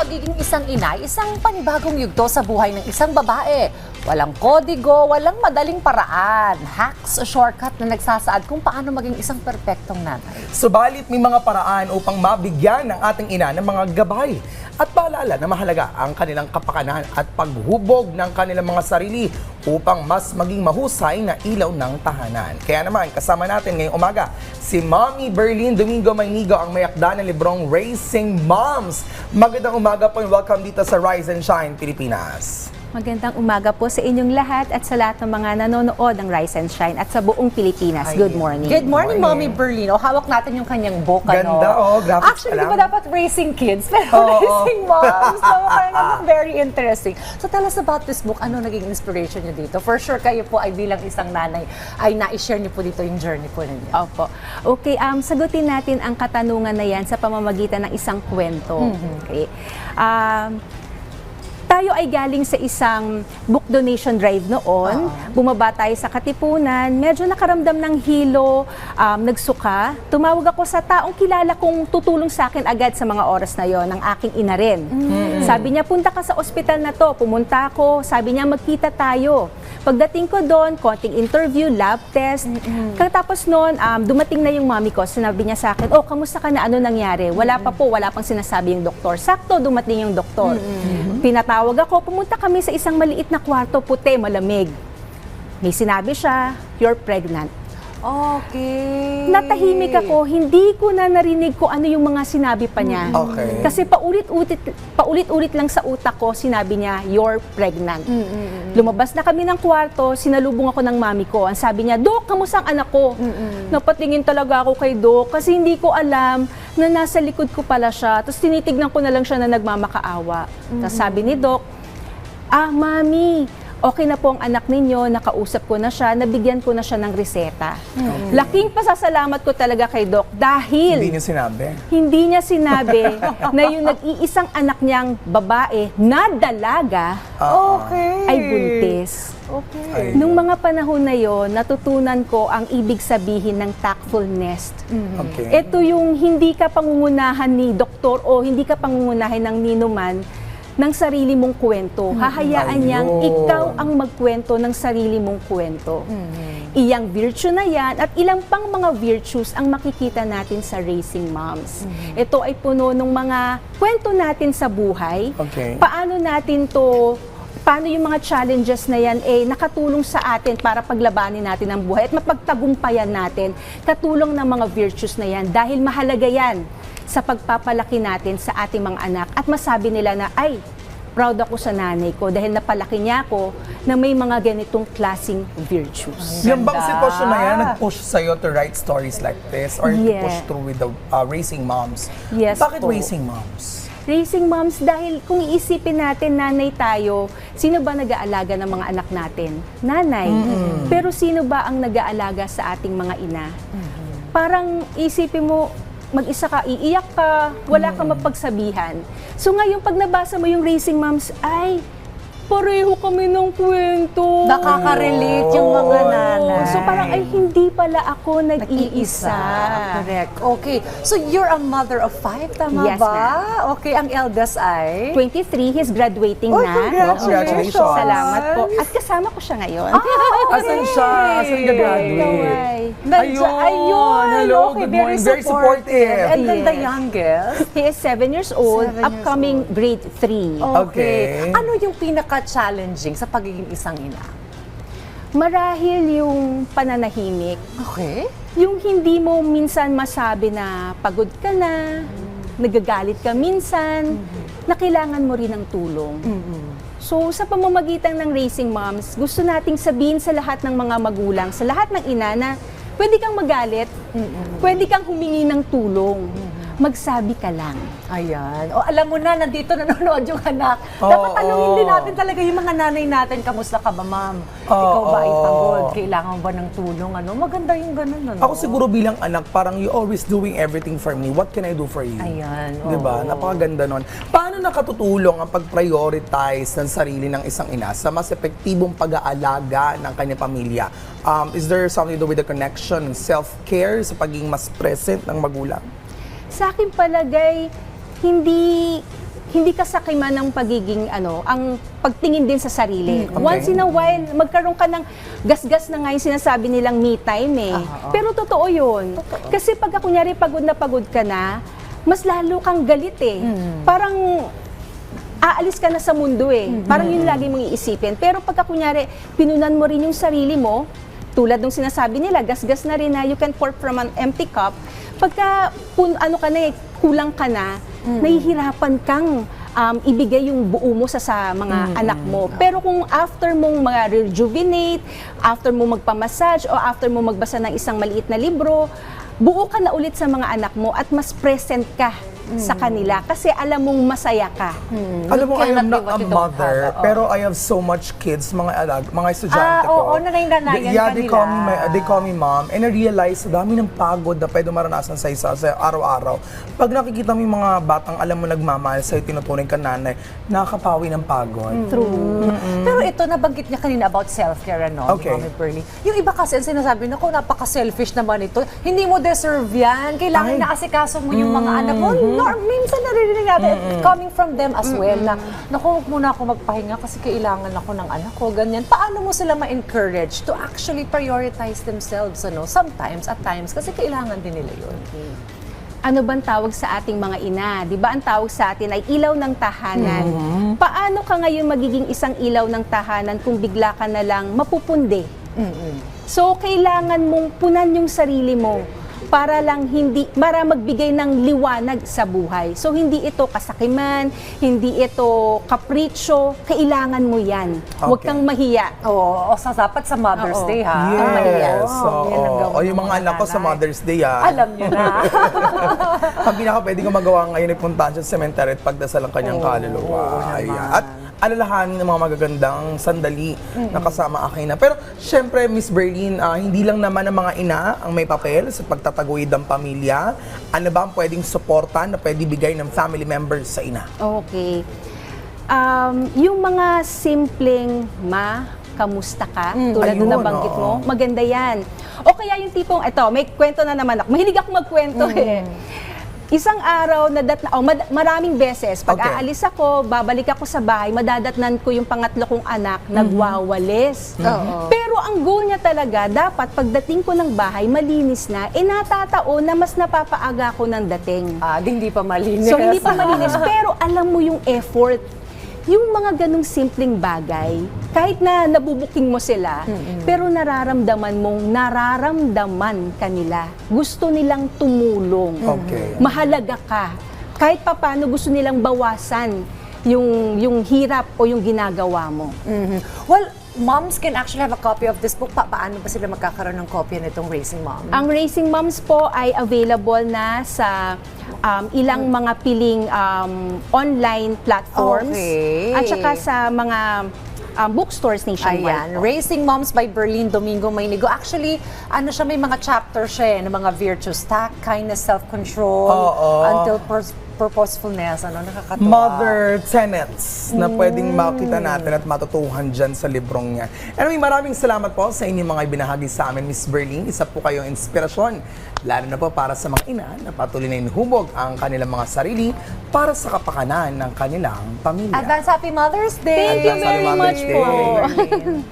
pagiging isang ina, isang panibagong yugto sa buhay ng isang babae. Walang kodigo, walang madaling paraan. Hacks o shortcut na nagsasaad kung paano maging isang perpektong nanay. Subalit may mga paraan upang mabigyan ng ating ina ng mga gabay at paalala na mahalaga ang kanilang kapakanan at paghubog ng kanilang mga sarili upang mas maging mahusay na ilaw ng tahanan. Kaya naman, kasama natin ngayong umaga si Mommy Berlin Domingo Maynigo ang mayakda ng librong Racing Moms. Magandang umaga po and welcome dito sa Rise and Shine Pilipinas. Magandang umaga po sa inyong lahat at sa lahat ng mga nanonood ng Rise and Shine at sa buong Pilipinas. Good morning. Good morning, Morning. Mommy Berlin. O, hawak natin yung kanyang book, Ganda, ano? oh, graphics Actually, di ba dapat racing kids? Pero Oo. racing moms. So, parang very interesting. So, tell us about this book. Ano naging inspiration niyo dito? For sure, kayo po ay bilang isang nanay, ay na-share niyo po dito yung journey po ninyo. Opo. Okay, um, sagutin natin ang katanungan na yan sa pamamagitan ng isang kwento. Okay. Um, tayo ay galing sa isang book donation drive noon. Bumaba tayo sa Katipunan. Medyo nakaramdam ng hilo, um, nagsuka. Tumawag ako sa taong kilala kong tutulong sa akin agad sa mga oras na yon, ng aking ina rin. Sabi niya, punta ka sa ospital na to. Pumunta ako. Sabi niya, magkita tayo. Pagdating ko doon, konting interview, lab test. Katapos noon, um, dumating na yung mami ko. Sinabi niya sa akin, oh, kamusta ka na? Ano nangyari? Wala pa po, wala pang sinasabi yung doktor. Sakto, dumating yung doktor. Pinatawag ako, pumunta kami sa isang maliit na kwarto, puti, malamig. May sinabi siya, you're pregnant. Okay. Natahimik ako, hindi ko na narinig kung ano yung mga sinabi pa niya. Okay. Kasi paulit-ulit paulit-ulit lang sa utak ko, sinabi niya, you're pregnant. Lumabas na kami ng kwarto, sinalubong ako ng mami ko. Ang sabi niya, Dok, kamusta ang anak ko? Napatingin talaga ako kay Dok kasi hindi ko alam na nasa likod ko pala siya. Tapos tinitignan ko na lang siya na nagmamakaawa. Tapos sabi ni Dok, ah, mami, okay na po ang anak ninyo, nakausap ko na siya, nabigyan ko na siya ng reseta. Laking pasasalamat ko talaga kay Doc dahil Hindi niyo sinabi. hindi niya sinabi na yung nag-iisang anak niyang babae na dalaga Okay. ay buntis. Okay. Ay. Nung mga panahon na yon, natutunan ko ang ibig sabihin ng tactfulness. Okay. Ito yung hindi ka pangungunahan ni doktor o hindi ka pangungunahan ng ninuman ng sarili mong kwento. Hahayaan niyang Ayun. ikaw ang magkwento ng sarili mong kwento. Iyang virtue na yan at ilang pang mga virtues ang makikita natin sa Racing Moms. Ito ay puno ng mga kwento natin sa buhay. Okay. Paano natin to paano yung mga challenges na yan eh nakatulong sa atin para paglabanin natin ang buhay at mapagtagumpayan natin katulong ng mga virtues na yan dahil mahalaga yan sa pagpapalaki natin sa ating mga anak at masabi nila na ay proud ako sa nanay ko dahil napalaki niya ako na may mga ganitong klasing virtues. Yung bang sitwasyon na yan, nag-push sa'yo to write stories like this or to Yeah. push through with the uh, Racing Moms? Yes Bakit po. Racing Moms? Racing moms dahil kung iisipin natin nanay tayo, sino ba nag-aalaga ng mga anak natin? Nanay. Pero sino ba ang nag-aalaga sa ating mga ina? Parang isipin mo, mag-isa ka, iiyak ka, wala ka mapagsabihan. So ngayon, pag nabasa mo yung Racing Moms, ay, pareho kami ng kwento. Nakaka-relate yung mga nanay. So parang, ay, hindi pala ako nag-iisa. Correct. Okay. So, you're a mother of five, tama Yes, ba? Okay. Ang eldest ay? 23, he's graduating Oh, na. congratulations. Congratulations. Salamat po. At kasama ko siya ngayon. Asan siya? Asan ka graduate? Kaway. Nandiyan, ayun. Hello, okay, good very morning. Very supportive. supportive. And then the Yes. youngest? He is 7 years old, Seven years upcoming grade 3. Okay. Ano yung pinaka-challenging sa pagiging isang ina? Marahil yung pananahimik, Okay. yung hindi mo minsan masabi na pagod ka na, nagagalit ka minsan, na kailangan mo rin ng tulong. So, sa pamamagitan ng Racing Moms, gusto nating sabihin sa lahat ng mga magulang, sa lahat ng ina na pwede kang magalit, pwede kang humingi ng tulong, magsabi ka lang. Ayan. O alam mo na, nandito nanonood yung anak. Oo. Dapat tanungin din natin talaga yung mga nanay natin, kamusta ka ba ma'am? Ikaw ba ay Oo. pagod? Kailangan ba ng tulong? Ano? Maganda yung ganun, ano? Ako siguro bilang anak, parang you always doing everything for me. What can I do for you? Ayan, Di ba? oo. Napakaganda nun. Paano nakatutulong ang pag-prioritize ng sarili ng isang ina sa mas epektibong pag-aalaga ng kanyang pamilya? Um, is there something to do with the connection, self-care, sa pagiging mas present ng magulang? Sa akin palagay, hindi hindi kasakiman ng pagiging ano, ang pagtingin din sa sarili. okay. Once in a while, magkaroon ka ng gasgas na nga yung sinasabi nilang me time eh. Pero totoo yun. Kasi pagka kunyari pagod na pagod ka na, mas lalo kang galit eh. Parang aalis ka na sa mundo eh. Parang yun lagi mong iisipin. Pero pagka kunyari, pinunan mo rin yung sarili mo, tulad ng sinasabi nila, gasgas na rin na you can pour from an empty cup. Pagka pun, ano ka na eh, kulang ka na, nahihirapan kang um, ibigay yung buo mo sa, sa mga anak mo. Pero kung after mong mga rejuvenate, after mo magpamassage, o after mo magbasa ng isang maliit na libro, buo ka na ulit sa mga anak mo at mas present ka sa kanila kasi alam mong masaya ka. Alam mo, I am not a mother, have, oo. pero I have so much kids, mga alag, mga estudyante Ah, ko. oo, nanay-nanayan They- Yeah, they call, me, my- they call me mom. And I realize, dami ng pagod na pwede maranasan sa isa sa araw-araw. Pag nakikita mo yung mga batang alam mo nagmamahal sa'yo, tinuturing ka nanay, nakakapawi ng pagod. True. Pero ito, nabanggit niya kanina about self-care, ano, Okay. ni Mami Pearlie. Yung iba kasi, ang sinasabi, naku, napaka-selfish naman ito. Hindi mo deserve yan. Kailangan Ay. na asikaso mo yung mga anak mo. No, minsan naririnig natin, coming from them as well, na, naku, huwag muna ako magpahinga kasi kailangan ako ng anak ko, ganyan. Paano mo sila ma-encourage to actually prioritize themselves, ano? Sometimes, at times, kasi kailangan din nila yun. ano bang tawag sa ating mga ina? 'Di ba ang tawag sa atin ay ilaw ng tahanan. Paano ka ngayon magiging isang ilaw ng tahanan kung bigla ka na lang mapupundi? So kailangan mong punan yung sarili mo para lang hindi para magbigay ng liwanag sa buhay. So hindi ito kasakiman, hindi ito kapritsyo, kailangan mo 'yan. Huwag Okay. kang mahiya. Oo, o sa dapat sa Mother's Oo. Day, ha? Yes. Ang mahiya. oo. yan ang gawin o yung ng mga anak ko sa nanay. Mother's Day, ah. Alam niyo na. ang pinaka pwede ko magawa ngayon ay puntahan siya sa cemetery at pagdasal ang kanyang Oo, kaluluwa. oo naman. Ayan. At alalahanin ng mga magagandang sandali na kasama akin na. Pero syempre, Miss Berlin, ah, hindi lang naman ang mga ina ang may papel sa pagtataguyod ng pamilya. Ano ba ang pwedeng suporta na pwede bigay ng family members sa ina? Okay. Um, yung mga simpleng ma, kamusta ka? Tulad Ayun, na nabanggit oo. mo, maganda yan. O kaya yung tipong, eto, may kwento na naman ako. Mahilig ako magkwento eh. Isang araw, nadat oh, mad- maraming beses, pag Okay. aalis ako, babalik ako sa bahay, madadatnan ko yung pangatlo kong anak, nagwawalis. Oo. Pero ang goal niya talaga, dapat pagdating ko ng bahay, malinis na, eh natatao na mas napapaaga ko ng dating. Ah, di hindi pa malinis. So hindi pa malinis, pero alam mo yung effort. Yung mga ganong simpleng bagay, kahit na nabubuking mo sila, pero nararamdaman mong nararamdaman kanila. Gusto nilang tumulong. Okay. Mahalaga ka. Kahit papano gusto nilang bawasan yung yung hirap o yung ginagawa mo. Mhm. Well, moms can actually have a copy of this book. Pa paano ba sila magkakaroon ng kopya nitong Racing Mom? Ang Racing Moms po ay available na sa um, ilang mga piling um, online platforms Okay. at saka sa mga um, bookstores nationwide. Ayan, po. Racing Moms by Berlin Domingo Maynigo. Actually, ano siya, may mga chapter siya eh, ng mga virtues, tact, kindness, self-control, until purposefulness, ano, nakakatuwa. Mother tenets na pwedeng makita natin at matutuhan dyan sa librong niya. Anyway, maraming salamat po sa inyong mga ibinahagi sa amin, Miss Berlin. Isa po kayong inspirasyon, lalo na po para sa mga ina na patuloy na inuhubog ang kanilang mga sarili para sa kapakanan ng kanilang pamilya. Advance Happy Mother's Day! Thank you Advance Happy very Mother's much Day. po.